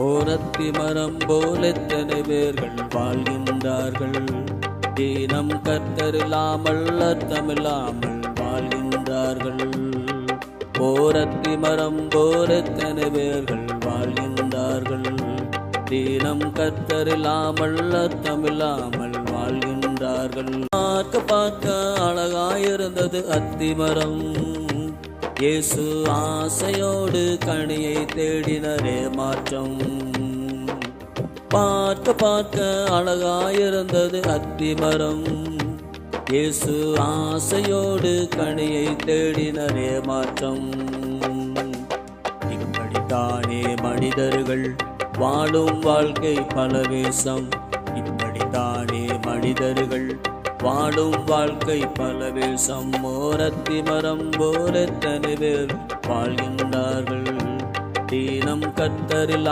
ஓரத்தி மரம் போல் எத்தனை பேர்கள் வாழ்கின்றார்கள்? தீனம் கத்தரில்லாமல் அர்த்தமில்லாமல் வாழ்கின்றார்கள். போரத்தி மரம் போல் எத்தனை பேர்கள் வாழ்கின்றார்கள்? தீனம் கத்தரில்லாமல் அர்த்தமில்லாமல் வாழ்கின்றார்கள். பார்க்க பார்க்க அழகாயிருந்தது அத்திமரம். இயேசு ஆசையோடு கனியை தேடினரே மாற்றம். பார்க்க பார்க்க அழகாயிருந்தது அத்திமரம். இயேசு ஆசையோடு கனியை தேடினரே மாற்றம். இப்படித்தானே மனிதர்கள் வாழும் வாழ்க்கை பலவேசம். இப்படித்தானே மனிதர்கள் வாழும் வாழ்க்கை பலவேசம் சம்மோரத்தி மரம் போலத்தனை பேர் வாழ்கின்றார்கள். தீனம் கத்தரில்